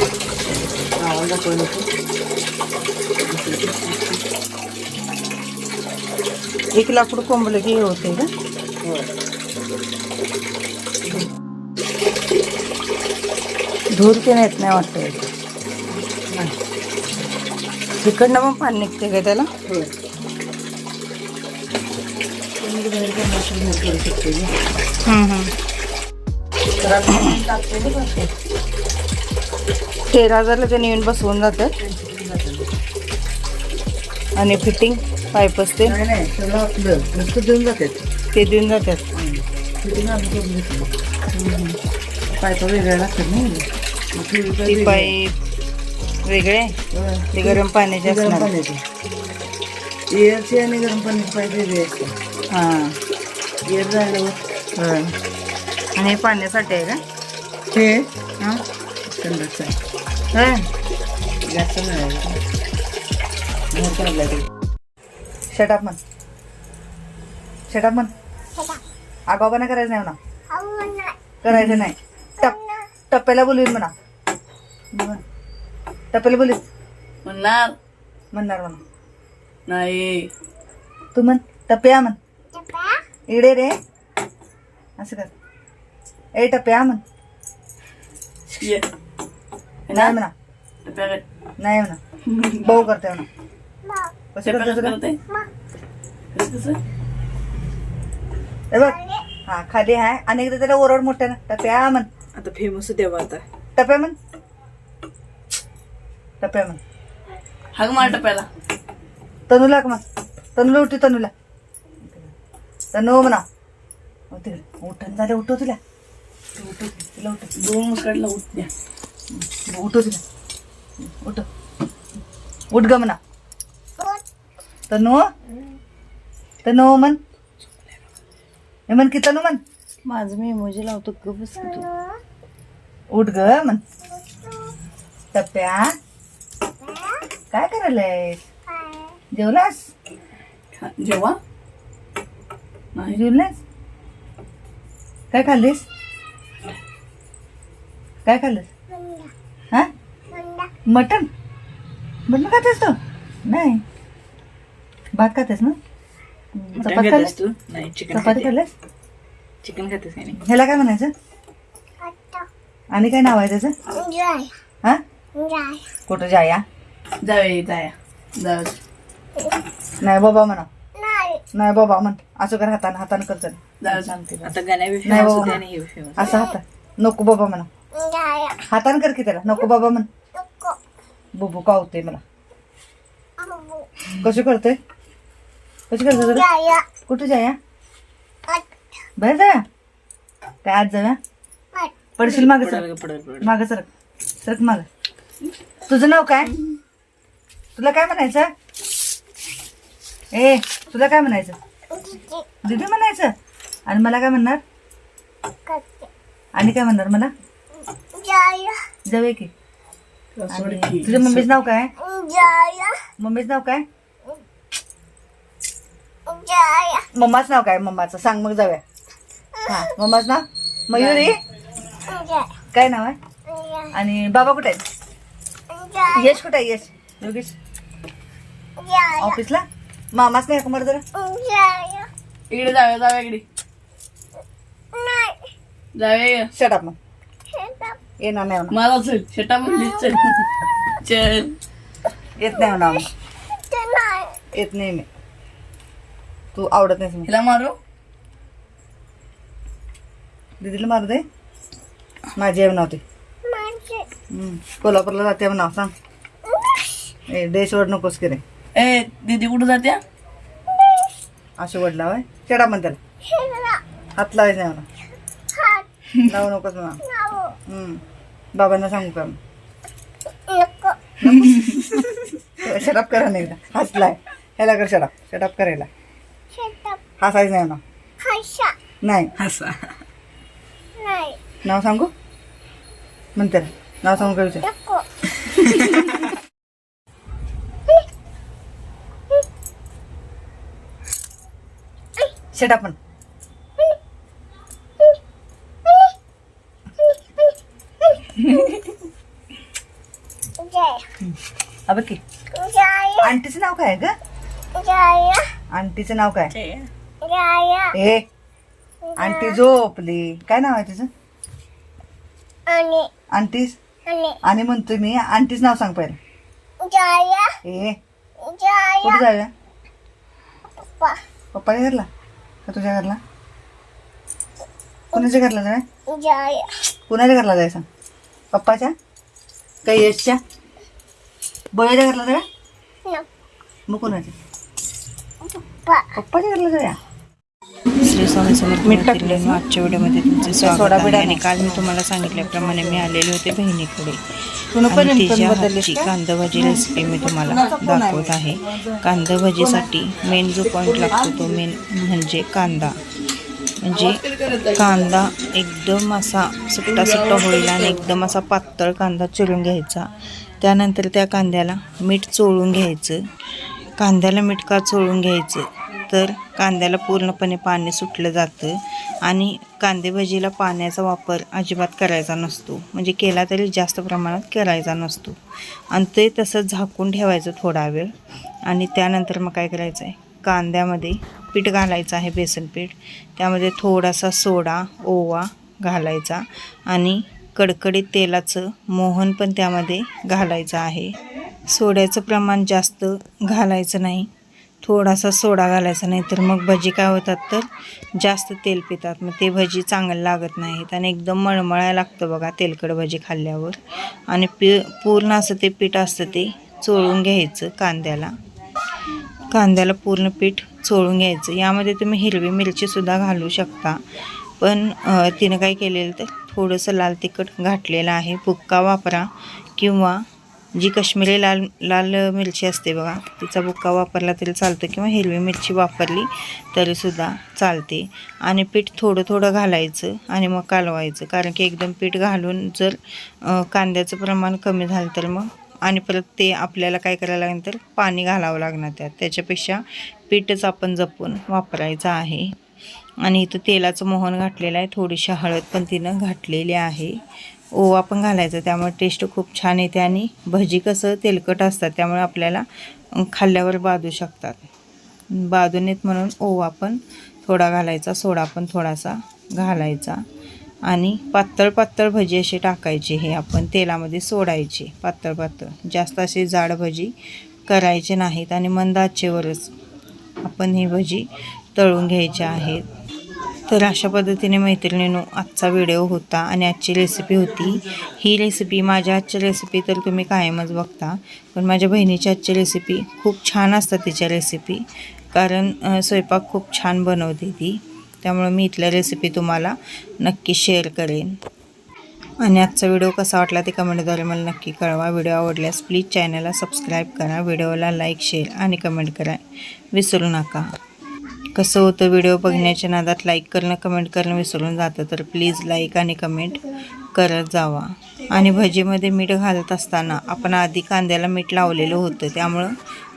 आवाज दाखवा नको एक लाकूड कोंबलं की हे होते का धूर ते येत नाही वाटतं तिकडनं पण पाणी निघते का त्याला बाहेर पण असं बाहेर करू शकते ना. हम्म, हम्म. तर ते. हजारला ते येऊन बसवून जातं. आणि फिटिंग पाईप असते. देऊन जातात ते देऊन जातात. पायपा वेगळ्या लागतात ना. ती ती. पाईप वेगळे. ते गरम पाण्याचे ती गरम पाण्याची. एअरची आणि गरम पाण्याची पाईप वेगळी असते. हां. एअर झाल्यावर. आणि हे पाण्यासाठी आहे का? हे? हां? आहे. होय जास्त नाही. ते. शटअप म्हण शटअप म्हण आगाऊपणा करायचं नाही म्हणा. करायचं नाही. टप टप्प्याला बोलवीन म्हणा. म्हण. टप्प्याला बोलवीन. म्हणणार. म्हणणार म्हणा. नाही. तू म्हण टप्प्या म्हण. इकडे रे. असं कर. ए टप्प्या म्हण. ये. नाही म्हणा. नाही म्हणा. भाऊ करते म्हणा. कसं करते? हे बघ. हा खाली आहे. आणि एकदा त्याला ओरड मोठ्यानं टप्प्या म्हण. आता फेमस देवा आता. टप्प्या म्हण. टप्प्या म्हण. हाग मार टप्प्याला तनूला का म्हण तनूला उठी तनूला. तनू म्हणा. तिकडे. उठण झाले उठव तिला. उठव तिला उठव दोन मुसकाडला उठ द्या. तिला उठ. उठ ग म्हणा. तनू तनू म्हण हे म्हण की तनू म्हण? माझं मी इमोजी लावतो ग बस तू. उठ ग म्हण. टप्प्या. काय करायलाय जेवलास? जेव्हा? नाही. जेवलास? काय खाल्लीस? काय खाल्लंस? हा? मटन मटन खातेस तू? नाही. भात खातेस ना? चपाती खाल्लीस? तू? नाही चिकन चपाती खाल्लीस? चिकन खातेस का नाही? ह्याला काय म्हणायचं? आणि काय नाव आहे त्याचं? हा? कुठं जाया? जावे जाया. जाऊ. नाही बाबा म्हणा. नाही. बाबा म्हण. असं कर हातानं हातानं करत सांगते. आता नाही बाबा. हे. असं हात नको बाबा म्हणा. हातानं कर की त्याला. नको बाबा म्हण. बुबू कावते मला. कशी करते कशी करते तुला? कुठं जाया? बाहेर जाया? काय आज जाऊया? पडशील मागे सर. माग सरक सरक माग. तुझं नाव काय? तुला काय म्हणायचं? ए तुला काय म्हणायचं? दीदी म्हणायचं. आणि मला काय म्हणणार? आणि काय म्हणणार मला? जाऊया की आणि की. तुझ्या मम्मीचं नाव काय? मम्मीचं नाव काय? मम्माचं नाव काय? मम्माचं. सांग मग जाऊया. हा मम्माचं नाव? मयुरी? काय नाव आहे? आणि बाबा कुठे आहेत? यश कुठे आहे? यश. योगेश? ऑफिसला? मामाच नाही कुमार जरा? इकडे जाऊया जाऊया इकडे. जाऊया शट मग येणार नाही म्हणा मला चल शेटा चल. चल. येत नाही म्हणा. येत नाही मी. तू आवडत नाही. हिला मारू? दीदीला मारू दे. माझी आहे नव्हती कोल्हापूरला जाते नाव सांग. ए देशवर नकोस की रे. ए दीदी कुठं जात्या असे वडला होय शेडा म्हण त्याला. हात लावायचं नाही म्हणा लावू नकोस म्हणा. हम्म. बाबांना सांगू का? शटाप करा नाही एकदा. हसलाय. ह्याला कर शटाप शटाप करायला. हसायचं नाही म्हणा नाही. हसा. नाव सांगू? म्हणते नाव सांगू का विचार? शटाप पण हा बघ की आंटीचं नाव काय ग? आंटीचं नाव काय? ए आंटी झोपली. काय नाव आहे तिचं आंटीस? आणि. म्हणतोय मी आंटीच नाव सांग पहिलं. ए. कुठे जाऊया पप्पाच्या घरला? का तुझ्या घरला? कुणाच्या घरला जाऊया कुणाच्या घरला जाय सांग पप्पाच्या? का यशच्या? बळ्याच्या घरला जाऊया मग कुणाच्या पप्पाच्या घरला जाऊया श्री स्वामी समर्थ मैत्रिणींनो, आजच्या व्हिडिओमध्ये तुमचे सोडा स्वागत आहे. बिडा आणि नाही. काल मी तुम्हाला सांगितल्याप्रमाणे मी आलेले होते बहिणीकडे. तुला पण आणि तिच्या हातची कांदा भाजी रेसिपी मी तुम्हाला दाखवत आहे. कांदा भाजीसाठी मेन जो पॉईंट लागतो तो मेन म्हणजे कांदा. म्हणजे कांदा एकदम असा सुट्टा सुट्टा होईल आणि एकदम असा पातळ कांदा चिरून घ्यायचा. त्यानंतर त्या कांद्याला मीठ चोळून घ्यायचं. कांद्याला मीठ का चोळून घ्यायचं? तर कांद्याला पूर्णपणे पाणी सुटलं जातं आणि कांदे भजीला पाण्याचा वापर अजिबात करायचा नसतो. म्हणजे केला तरी जास्त प्रमाणात करायचा नसतो. आणि ते तसं झाकून ठेवायचं थोडा वेळ. आणि त्यानंतर मग काय करायचं आहे कांद्यामध्ये पीठ घालायचं आहे बेसन पीठ. त्यामध्ये थोडासा सोडा ओवा घालायचा आणि कडकडीत तेलाचं मोहन पण त्यामध्ये घालायचं आहे. सोड्याचं प्रमाण जास्त घालायचं नाही. थोडासा सोडा घालायचा नाही तर मग भजी काय होतात तर जास्त तेल पितात. मग ते भजी चांगलं लागत नाहीत आणि एकदम मळमळायला लागतं बघा तेलकड भजी खाल्ल्यावर. आणि पी पूर्ण असं ते पीठ असतं ते चोळून घ्यायचं कांद्याला. कांद्याला पूर्ण पीठ चोळून घ्यायचं. यामध्ये तुम्ही हिरवी मिरचीसुद्धा घालू शकता. पण तिनं काय केलेलं तर थोडंसं लाल तिखट घातलेलं आहे. बुक्का वापरा किंवा जी काश्मीरी लाल लाल मिरची असते बघा तिचा बुक्का वापरला तरी चालतं किंवा हिरवी मिरची वापरली तरीसुद्धा चालते. आणि पीठ थोडं थोडं घालायचं आणि मग कालवायचं. कारण की एकदम पीठ घालून जर कांद्याचं प्रमाण कमी झालं तर मग आणि परत ते आपल्याला काय करायला लागेल तर पाणी घालावं लागणार त्यात. त्याच्यापेक्षा पीठच आपण जपून वापरायचं आहे. आणि इथं तेलाचं मोहन घातलेलं आहे. थोडीशी हळद पण तिनं घातलेली आहे. ओवा पण घालायचा त्यामुळे टेस्ट खूप छान येते आणि भजी कसं तेलकट असतात त्यामुळे आपल्याला खाल्ल्यावर बाजू शकतात. बाजून येत म्हणून ओवा पण थोडा घालायचा सोडा पण थोडासा घालायचा. आणि पातळ पातळ भजी अशी टाकायची हे आपण तेलामध्ये सोडायची पातळ पातळ. जास्त अशी जाड भजी करायचे नाहीत आणि मंद आचेवरच आपण ही भजी तळून घ्यायच्या आहेत. तर अशा पद्धतीने मैत्रिणीनो आजचा व्हिडिओ होता आणि आजची रेसिपी होती. ही रेसिपी माझ्या आजच्या रेसिपी तर तुम्ही कायमच बघता पण माझ्या बहिणीची आजची रेसिपी खूप छान असतात तिच्या रेसिपी कारण स्वयंपाक खूप छान बनवते ती. त्यामुळं मी इथल्या रेसिपी तुम्हाला नक्की शेअर करेन. आणि आजचा व्हिडिओ कसा वाटला ते कमेंटद्वारे मला नक्की कळवा. व्हिडिओ आवडल्यास प्लीज चॅनलला सबस्क्राईब करा. व्हिडिओला लाईक शेअर आणि कमेंट करा. विसरू नका. कसं होतं व्हिडिओ बघण्याच्या नादात लाईक करणं कमेंट करणं विसरून जातं तर प्लीज लाईक आणि कमेंट करत जावा. आणि भजीमध्ये मीठ घालत असताना आपण आधी कांद्याला मीठ लावलेलं होतं त्यामुळं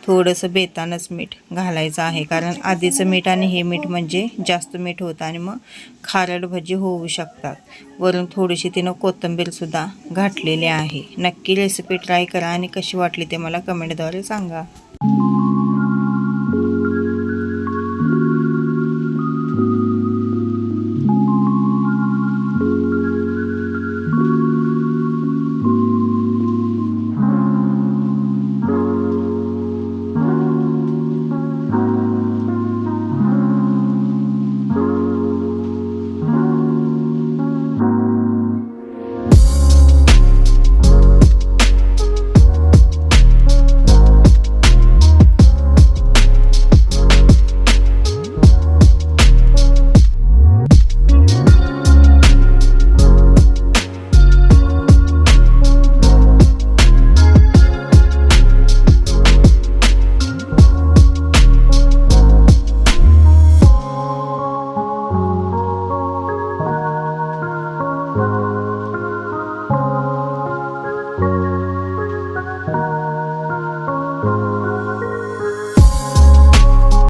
थोडंसं बेतानच मीठ घालायचं आहे. कारण आधीचं मीठ आणि हे मीठ म्हणजे जास्त मीठ होतं आणि मग खारट भजी होऊ शकतात. वरून थोडीशी तिनं कोथिंबीरसुद्धा घातलेली आहे. नक्की रेसिपी ट्राय करा आणि कशी वाटली ते मला कमेंटद्वारे सांगा.